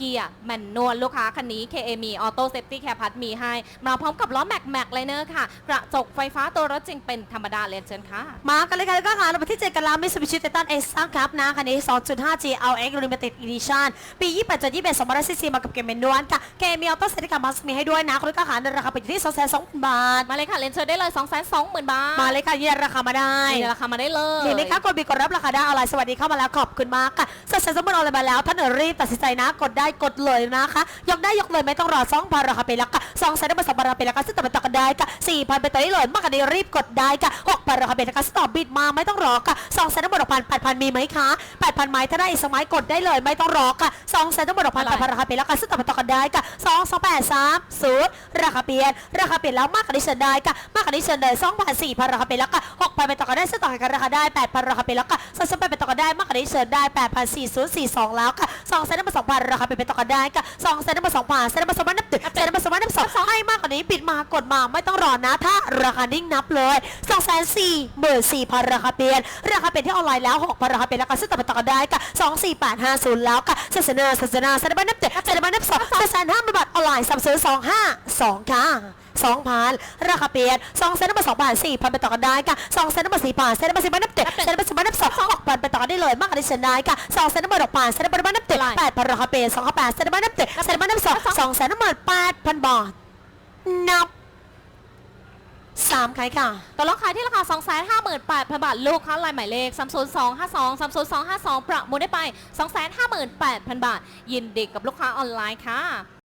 เกียร์แมนนวลลูกค้าคันนี้ KA มีออโต้เซฟตี้แคร์พัดมีให้ มาพร้อมกับล้อแม็กแม็กไลเนอร์ค่ะ กระจกไฟฟ้าตัวรถจริงเป็นธรรมดาเรียนเชิญค่ะ มากันเลยค่ะแล้วก็ค่ะเราไปที่เจดกันแล้วมิสบิชิเตตันเอสซังครับนะคันนี้ 2.5G LX Limited Edition ปี 28 21 2ซีซีมากับเกมเมนดวนค่ะเกมมีออโต้เซติกามัสมีให้ด้วยนะคุณลูกค้าค่ะในราคาไปอยู่ที่2 2 0 0 0บาท มาเลยค่ะเรียนเชิญได้เลย2 2 0 0 0 0บาท มาเลยค่ะยืนราคามาได้นี่ราคามาได้เลยเห็นไหมคะกดบีกดรับราคาได้ออนไลน์สวัสดีเข้ามาแล้วขอบคุณมากค่ะสดใสสมบูรณ์ออนไลน์มาแล้วท่านเอ๋ยรีบตัดสินใจนะกดได้กดเลยนะคะ ยกได้ยกเลยไม่ต้องรอสองพันราคาไปแล้วค่ะสองแสนได้มาสองพันราคาไปแล้วค่ะซึ่งต่อไปต่อกันได้ค่ะสี่พันไปต่อได้เลยมากกว่านี้รีบกดได้ค่ะหกพันราคาไปแล้วค่ะซึ่งต่อบิดมาไม่ต้องรอค่ะสองแสนได้หมดหกพันแปดพันมีไหมคะแปดพันไหมถ้าได้อีกสมัยกดได้เลย ไม่ต้องรอค่ะสองแสนได้หมดหกพันแปดพันราคาไปแล้วค่ะซึ่งต่อไปต่อกันได้ค่ะสองสองแปดสามศูนย์ราคาเปลี่ยนราคาเปลี่ยนแล้วมากกว่านี้เชิญได้ค่ะมากกว่านี้เชิญเลยสองพันสี่พันราคาไปแล้วค่ะหกพันไปต่อกันได้ซึ่งต่อกันราคาได้แปดพันราคาไปแล้วค่ะสองสองแปดไปต่อกันได้มากกว่านี้เชิญได้แปดพันสี่ศูนย์สี่สองแล้วค่ะสองแสนได้มาสองพันราคาไปไปต่อกันได้ค่ะสองแสนได้มาสองพันแสนได้มาสองพันนับตึกแสนได้มาสองพันนับสองให้มากกว่านี้ปิดมากดมาไม่ต้องรอนะ ถ้าราคานิ่งนับเลยสองแสนสี่หมื่นสี่พันราคาเปลี่ยนราคาเปลี่ยนที่ออนไลน์แล้วหกพันราคาเปลี่ยนแล้วค่ะซึ่งต่อไปต่อกันได้ค่ะสองสี่แปดห้าศูนย์แล้วค่ะเซนเซนาเซนเซนาเซนได้มานับตึกเซนได้มานับสองเซนห้าบาทออนไลน์สามศูนย์สองห้าสองค่ะ สองพันราคาเปลี่ยนสองเซนต์มาสองพันสี่พันไปต่อกันได้ค่ะสองเซนต์มาสี่พันเซนต์มาสี่พันนับเจ็ดเซนต์มาสี่พันนับสองหกพันไปต่อกันได้เลยมากกว่านี้เซนได้ค่ะสองเซนต์มาหกพันเซนต์มานับเจ็ดแปดพันราคาเปลี่ยนสองพันแปดเซนต์มานับเจ็ดเซนต์มานับสองสองเซนต์มาแปดพันบาทนับสามใครค่ะตัวล็อกขายที่ราคา 2 5 8 0 0 0 บาท ลูกค้าลายหมายเลข 3 0 2 5 2 3 0 2 5 2 ประมูลได้ไป 2 5 8 0 0 0 บาท ยินดีกับลูกค้าออนไลน์ค่ะ